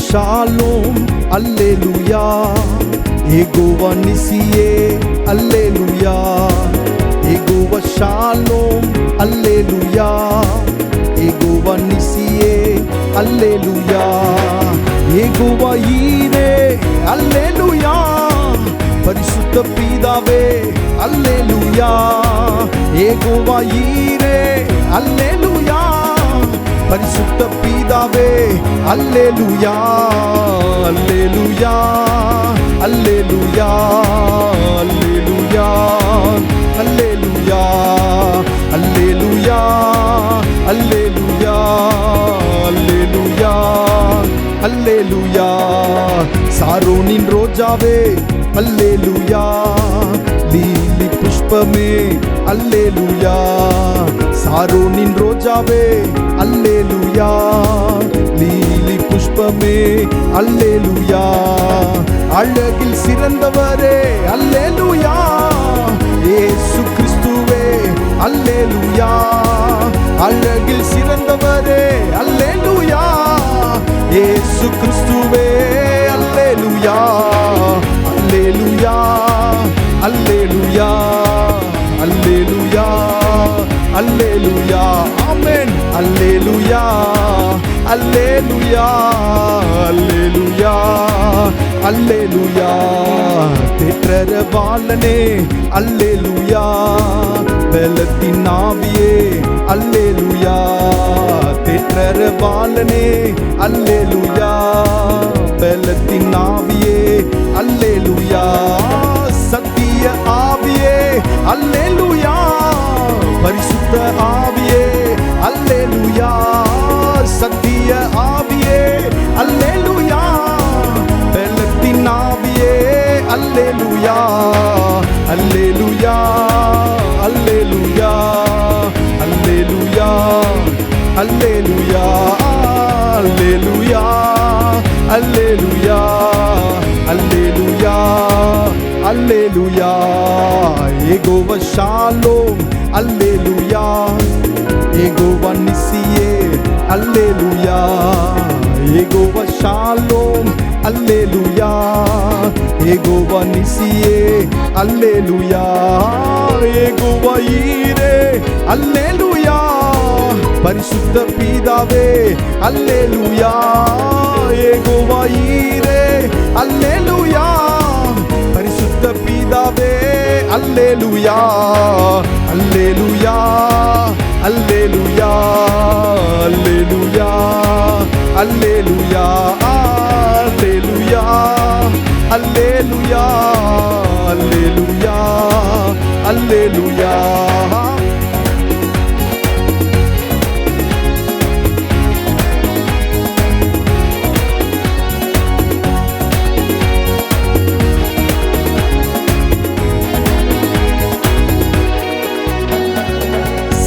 Shalom alleluia ఎగువ నిసియే alleluia ఎగువ షాలోం అల్లెలుయా ఎగువ నిసియే అల్లెలుయా ఎగువ ఈరే అల్లెలుయా పరిశుద్ధ పీదావే అల్లెలుయా ఎగువ ఈరే అల్లెలుయా పరిశుద్ధ அல்லேலுயா பரிசுத்த பீதாவே அல்லேலுயா அல்லேலுயா அல்லேலுயா அல்லேலுயா அல்லேலுயா அல்லேலுயா அல்லேலுயா அல்லேலுயா அல்லேலுயா. சாரோனின் ரோஜாவே அல்லேலுயா. லீலி புஷ்பமே அல்லேலுயா. சாரோனின் ரோஜாவே அல்லேலுயா. லீலி புஷ்பமே அல்லேலுயா. அழகில் சிறந்தவரே அல்லேலுயா. ஏசு கிறிஸ்துவே அல்லேலுயா. அழகில் சிறந்தவரே அல்லேலுயா. ஏசு கிறிஸ்துவே அல்லேலுயா அல்லேலுயா. அல்லேலுயா அல்லேலுயா அல்லேலுயா தேற்றர பாலனே அல்லேலுயா பலத்தின் ஆவியே அல்லேலுயா தேற்றர பாலனே அல்லேலுயா பலத்தின் ஆவியே அல்லேலுயா அல்லேலுயா அல்லேலுயா அல்லேலுயா அல்லேலுயா அல்லேலுயா அல்லேலுயா அல்லேலுயா அல்லேலுயா அல்லேலுயா ஏகோவ ஷாலோம் அல்லேலுயா ஏகோவ நிசியே அல்லேலுயா ஏகோவ ஷாலோம் அல்லேலுயா ஏகோவா நிசியே அல்லே லுயா ஏகோவா ஈரே அல்லே லுயா பரிசுத்த பீதாவே அல்லே லுயா ஏகோவா ஈரே அல்லே லுயா பரிசுத்த பீதாவே அல்லே லுயா அல்லே லுயா அல்லே லுயா அல்லே லுயா அல்லே லுயா அல்லேலுயா அல்லேலுயா அல்லேலுயா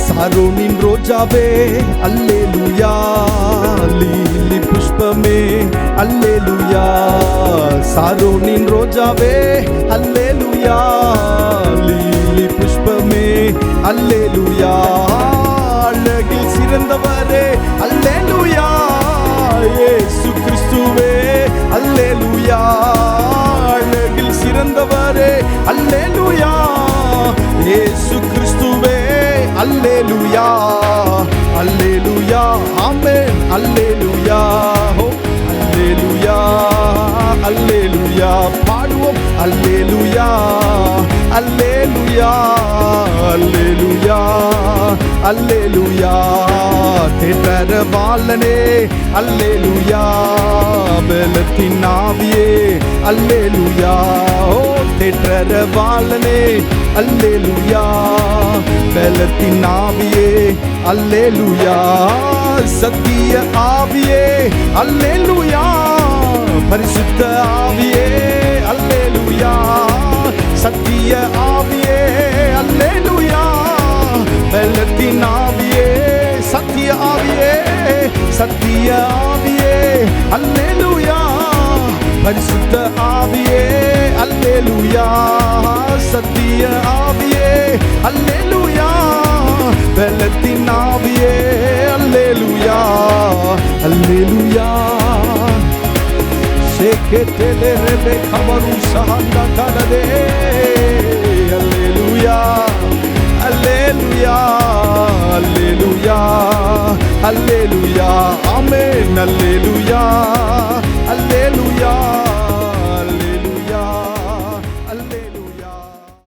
சாரோனின் ரோஜாவே அல்லே லுயா லீலி புஷ்பமே அல்லே லுயா சாரோனின் ரோஜாவே அல்லே லுயா லீலி புஷ்பமே அல்லே லுயா அழகில் சிறந்தவரே அல்லே லுயா ஏசு கிறிஸ்துவே அல்லே லுயா அழகில் சிறந்தவரே அல்லே லுயா ஏசு அல்லேலுயா அல்லேலுயா ஆமென் அல்லேலுயா ஹோ அல்லேலுயா அல்லேலுயா பாடுவோம் அல்லேலுயா அல்லேலுயா அல்லேலுயா அல்லேலுயா தேற்ற பாலனே அல்லேலுயா பலத்தின் ஆவியே அல்லேலுயா தேற்றர பாலனே அல்லே லுயா பலத்தின் ஆவியே. அல்லே லுயா சத்திய ஆவியே. அல்லே லுயா பரிசுத்த ஆவியே. அல்லே லுயா சத்திய ஆவி Ketele rebe kabaru sahanda kalade. Alleluia, alleluia, alleluia, alleluia, amen, alleluia.